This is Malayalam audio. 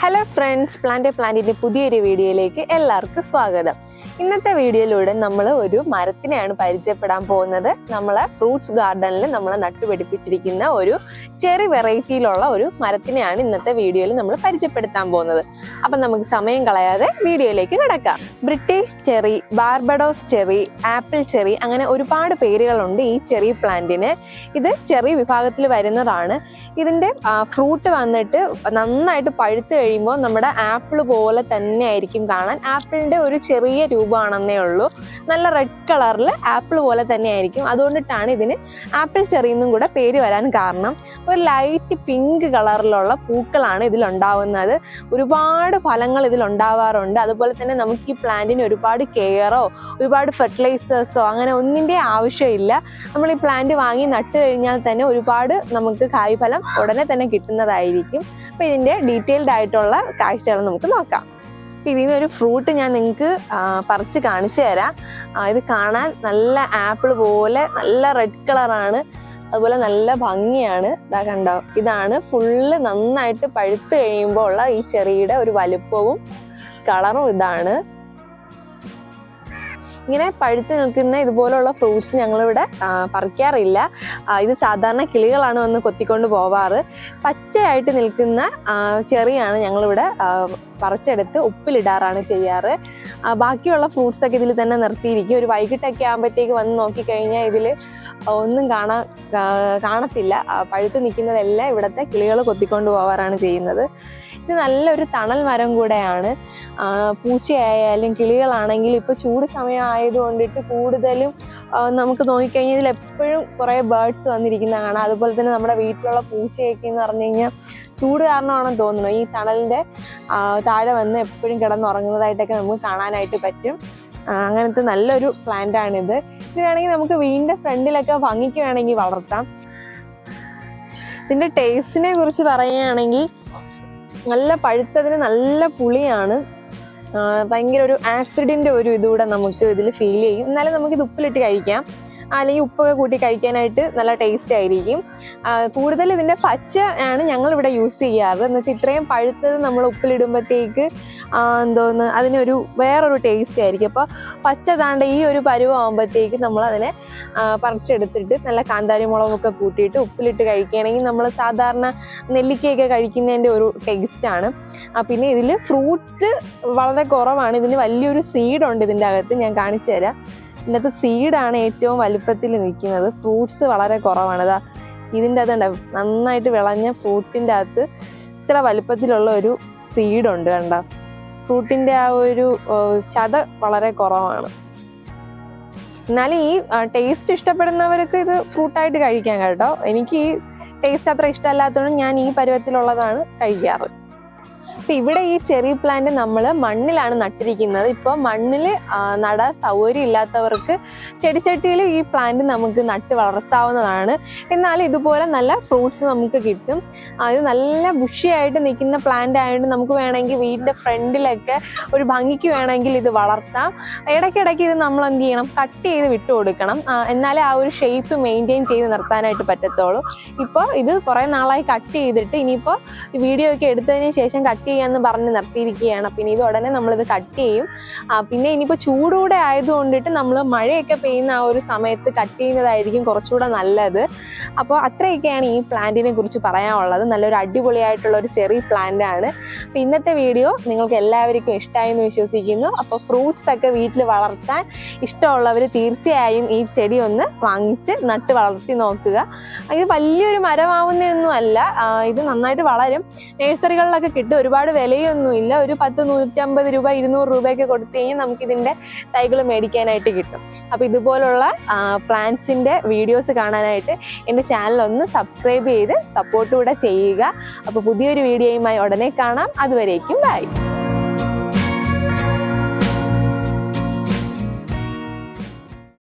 ഹലോ ഫ്രണ്ട്സ് പ്ലാന്റ് പ്ലാന്റിന്റെ പുതിയൊരു വീഡിയോയിലേക്ക് എല്ലാവർക്കും സ്വാഗതം. ഇന്നത്തെ വീഡിയോയിലൂടെ നമ്മൾ ഒരു മരത്തിനെയാണ് പരിചയപ്പെടാൻ പോകുന്നത്. നമ്മളെ ഫ്രൂട്ട്സ് ഗാർഡനിൽ നമ്മൾ നട്ടുപിടിപ്പിച്ചിരിക്കുന്ന ഒരു ചെറി വെറൈറ്റിയിലുള്ള ഒരു മരത്തിനെയാണ് ഇന്നത്തെ വീഡിയോയിൽ നമ്മൾ പരിചയപ്പെടുത്താൻ പോകുന്നത്. അപ്പം നമുക്ക് സമയം കളയാതെ വീഡിയോയിലേക്ക് കിടക്കാം. British cherry Barbados cherry apple cherry അങ്ങനെ ഒരുപാട് പേരുകളുണ്ട് ഈ ചെറി പ്ലാന്റിന്. ഇത് ചെറി വിഭാഗത്തിൽ വരുന്നതാണ്. ഇതിന്റെ ഫ്രൂട്ട് വന്നിട്ട് നന്നായിട്ട് പഴുത്ത് കഴിയുമ്പോൾ നമ്മുടെ ആപ്പിൾ പോലെ തന്നെ ആയിരിക്കും കാണാൻ. ആപ്പിളിന്റെ ഒരു ചെറിയ രൂപമാണെന്നേ ഉള്ളൂ. നല്ല റെഡ് കളറിൽ ആപ്പിൾ പോലെ തന്നെ ആയിരിക്കും. അതുകൊണ്ടിട്ടാണ് ഇതിന് ആപ്പിൾ ചെറി എന്നും കൂടെ പേര് വരാൻ കാരണം. ഒരു ലൈറ്റ് പിങ്ക് കളറിലുള്ള പൂക്കളാണ് ഇതിലുണ്ടാവുന്നത്. ഒരുപാട് ഫലങ്ങൾ ഇതിലുണ്ടാവാറുണ്ട്. അതുപോലെ തന്നെ നമുക്ക് ഈ പ്ലാന്റിന് ഒരുപാട് കെയറോ ഒരുപാട് ഫെർട്ടിലൈസേഴ്സോ അങ്ങനെ ഒന്നിന്റെ ആവശ്യമില്ല. നമ്മൾ ഈ പ്ലാന്റ് വാങ്ങി നട്ട് കഴിഞ്ഞാൽ തന്നെ ഒരുപാട് നമുക്ക് കായ്ഫലം ഉടനെ തന്നെ കിട്ടുന്നതായിരിക്കും. അപ്പോൾ ഇതിന്റെ ഡീറ്റെയിൽഡ് ആയിട്ടുള്ള കാഴ്ചകൾ നമുക്ക് നോക്കാം. ഇതിൽ നിന്ന് ഒരു ഫ്രൂട്ട് ഞാൻ നിങ്ങൾക്ക് പറിച്ച് കാണിച്ചു തരാം. ഇത് കാണാൻ നല്ല ആപ്പിൾ പോലെ നല്ല റെഡ് കളറാണ്. അതുപോലെ നല്ല ഭംഗിയാണ്. ഇതാ കണ്ടോ? ഇതാണ് ഫുള്ള് നന്നായിട്ട് പഴുത്ത് കഴിയുമ്പോൾ ഉള്ള ഈ ചെറിയുടെ ഒരു വലുപ്പവും കളറും ഇതാണ്. ഇങ്ങനെ പഴുത്ത് നിൽക്കുന്ന ഇതുപോലുള്ള ഫ്രൂട്ട്സ് ഞങ്ങളിവിടെ പറിക്കാറില്ല. ഇത് സാധാരണ കിളികളാണ് വന്ന് കൊത്തിക്കൊണ്ട് പോവാറ്. പച്ചയായിട്ട് നിൽക്കുന്ന ചെറിയാണ് ഞങ്ങളിവിടെ പറിച്ചെടുത്ത് ഉപ്പിലിടാറാണ് ചെയ്യാറ്. ബാക്കിയുള്ള ഫ്രൂട്ട്സ് ഒക്കെ ഇതിൽ തന്നെ നിർത്തിയിരിക്കും. ഒരു വൈകിട്ടൊക്കെ ആകുമ്പോഴത്തേക്ക് വന്ന് നോക്കിക്കഴിഞ്ഞാൽ ഇതിൽ ഒന്നും കാണാൻ കാണത്തില്ല. പഴുത്ത് നിൽക്കുന്നതെല്ലാം ഇവിടുത്തെ കിളികൾ കൊത്തിക്കൊണ്ട് പോവാറാണ് ചെയ്യുന്നത്. ഇത് നല്ലൊരു തണൽ മരം കൂടെയാണ്. പൂച്ചയായാലും കിളികളാണെങ്കിലും ഇപ്പൊ ചൂട് സമയം ആയതുകൊണ്ടിട്ട് കൂടുതലും നമുക്ക് നോക്കിക്കഴിഞ്ഞാൽ ഇതിൽ എപ്പോഴും കുറേ ബേർഡ്സ് വന്നിരിക്കുന്ന കാണാം. അതുപോലെ തന്നെ നമ്മുടെ വീട്ടിലുള്ള പൂച്ചയൊക്കെ എന്ന് പറഞ്ഞു കഴിഞ്ഞാൽ ചൂട് കാരണമാണെന്ന് തോന്നുന്നു. ഈ തണലിന്റെ താഴെ വന്ന് എപ്പോഴും കിടന്നുറങ്ങുന്നതായിട്ടൊക്കെ നമുക്ക് കാണാനായിട്ട് പറ്റും. അങ്ങനത്തെ നല്ലൊരു പ്ലാന്റ് ആണിത്. ഇത് വേണമെങ്കിൽ നമുക്ക് വീടിന്റെ ഫ്രണ്ടിലൊക്കെ ഭംഗിക്ക് വേണമെങ്കിൽ വളർത്താം. ഇതിന്റെ ടേസ്റ്റിനെ കുറിച്ച് പറയുകയാണെങ്കിൽ നല്ല പഴുത്തതിന് നല്ല പുളിയാണ്. ഭയങ്കര ഒരു ആസിഡിന്റെ ഒരു ഇതുകൂടെ നമുക്ക് ഇതിൽ ഫീൽ ചെയ്യും. എന്നാലും നമുക്ക് ഇത് ഉപ്പിലിട്ട് കഴിക്കാം. അല്ലെങ്കിൽ ഉപ്പൊക്കെ കൂട്ടി കഴിക്കാനായിട്ട് നല്ല ടേസ്റ്റ് ആയിരിക്കും. കൂടുതൽ ഇതിന്റെ പച്ച ആണ് ഞങ്ങൾ ഇവിടെ യൂസ് ചെയ്യാറ്. എന്ന് വെച്ചാൽ ഇത്രയും പഴുത്തത് നമ്മൾ ഉപ്പിലിടുമ്പോഴത്തേക്ക് എന്തോന്ന് അതിനൊരു വേറൊരു ടേസ്റ്റ് ആയിരിക്കും. അപ്പോൾ പച്ച താണ്ട ഈ ഒരു പരുവമാകുമ്പോഴത്തേക്ക് നമ്മൾ അതിനെ പറിച്ചെടുത്തിട്ട് നല്ല കാന്താരി മുളകൊക്കെ കൂട്ടിയിട്ട് ഉപ്പിലിട്ട് കഴിക്കുകയാണെങ്കിൽ നമ്മൾ സാധാരണ നെല്ലിക്കയൊക്കെ കഴിക്കുന്നതിന്റെ ഒരു ടേസ്റ്റാണ്. പിന്നെ ഇതിൽ ഫ്രൂട്ട് വളരെ കുറവാണ്. ഇതിന് വലിയൊരു സീഡുണ്ട് ഇതിന്റെ അകത്ത് ഞാൻ കാണിച്ചു തരാം. ഇതിനകത്ത് സീഡാണ് ഏറ്റവും വലുപ്പത്തിൽ നിൽക്കുന്നത്. ഫ്രൂട്ട്സ് വളരെ കുറവാണ്. ഇതാ ഇതിന്റെ അകത്തുണ്ട് നന്നായിട്ട് വിളഞ്ഞ ഫ്രൂട്ടിന്റെ അകത്ത് ഇത്ര വലുപ്പത്തിലുള്ള ഒരു സീഡുണ്ട് കണ്ട. ഫ്രൂട്ടിന്റെ ആ ഒരു ചത വളരെ കുറവാണ്. എന്നാലും ഈ ടേസ്റ്റ് ഇഷ്ടപ്പെടുന്നവർക്ക് ഇത് ഫ്രൂട്ടായിട്ട് കഴിക്കാം കേട്ടോ. എനിക്ക് ഈ ടേസ്റ്റ് അത്ര ഇഷ്ടമല്ലാത്തതുകൊണ്ട് ഞാൻ ഈ പരുവത്തിലുള്ളതാണ് കഴിക്കാറ്. അപ്പൊ ഇവിടെ ഈ ചെറി പ്ലാന്റ് നമ്മൾ മണ്ണിലാണ് നട്ടിരിക്കുന്നത്. ഇപ്പോൾ മണ്ണിൽ നടാൻ സൗകര്യം ഇല്ലാത്തവർക്ക് ചെടിച്ചട്ടിയിൽ ഈ പ്ലാന്റ് നമുക്ക് നട്ട് വളർത്താവുന്നതാണ്. എന്നാൽ ഇതുപോലെ നല്ല ഫ്രൂട്ട്സ് നമുക്ക് കിട്ടും. അത് നല്ല ബുഷിയായിട്ട് നിൽക്കുന്ന പ്ലാന്റ് ആയതുകൊണ്ട് നമുക്ക് വേണമെങ്കിൽ വീടിന്റെ ഫ്രണ്ടിലൊക്കെ ഒരു ഭംഗിക്ക് വേണമെങ്കിൽ ഇത് വളർത്താം. ഇടയ്ക്കിടയ്ക്ക് ഇത് നമ്മൾ എന്ത് ചെയ്യണം? കട്ട് ചെയ്ത് വിട്ടു കൊടുക്കണം. എന്നാലേ ആ ഒരു ഷേപ്പ് മെയിന്റെയിൻ ചെയ്ത് നിർത്താനായിട്ട് പറ്റത്തുള്ളൂ. ഇപ്പോൾ ഇത് കുറേ നാളായി കട്ട് ചെയ്തിട്ട് ഇനിയിപ്പോൾ വീഡിയോ ഒക്കെ എടുത്തതിന് ശേഷം കട്ട് ചെയ്യാന്ന് പറഞ്ഞ് നിർത്തിയിരിക്കുകയാണ്. പിന്നെ ഇത് ഉടനെ നമ്മളിത് കട്ട് ചെയ്യും. പിന്നെ ഇനിയിപ്പോൾ ചൂടൂടെ ആയതുകൊണ്ടിട്ട് നമ്മൾ മഴയൊക്കെ പെയ്യുന്ന ആ ഒരു സമയത്ത് കട്ട് ചെയ്യുന്നതായിരിക്കും കുറച്ചുകൂടെ നല്ലത്. അപ്പോൾ അത്രയൊക്കെയാണ് ഈ പ്ലാന്റിനെ കുറിച്ച് പറയാനുള്ളത്. നല്ലൊരു അടിപൊളിയായിട്ടുള്ള ഒരു ചെറിയ പ്ലാന്റ് ആണ്. അപ്പോൾ ഇന്നത്തെ വീഡിയോ നിങ്ങൾക്ക് എല്ലാവർക്കും ഇഷ്ടമായി എന്ന് വിശ്വസിക്കുന്നു. അപ്പോൾ ഫ്രൂട്ട്സ് ഒക്കെ വീട്ടിൽ വളർത്താൻ ഇഷ്ടമുള്ളവർ തീർച്ചയായും ഈ ചെടി ഒന്ന് വാങ്ങിച്ച് നട്ട് വളർത്തി നോക്കുക. ഇത് വലിയൊരു മരമാവുന്നതൊന്നും അല്ല ഇത് നന്നായിട്ട് വളരും. നഴ്സറികളിലൊക്കെ കിട്ടും. ഒരുപാട് വിലയൊന്നുമില്ല. ഒരു പത്ത് നൂറ്റമ്പത് രൂപ ഇരുന്നൂറ് രൂപയൊക്കെ കൊടുത്തു കഴിഞ്ഞാൽ നമുക്ക് ഇതിന്റെ തൈകൾ മേടിക്കാനായിട്ട് കിട്ടും. അപ്പോൾ ഇതുപോലുള്ള പ്ലാന്റ്സിന്റെ വീഡിയോസ് കാണാനായിട്ട് എന്റെ ചാനൽ ഒന്ന് സബ്സ്ക്രൈബ് ചെയ്ത് സപ്പോർട്ട് കൂടെ ചെയ്യുക. അപ്പോൾ പുതിയൊരു വീഡിയോയുമായി ഉടനെ കാണാം. അതുവരേക്കും ബൈ.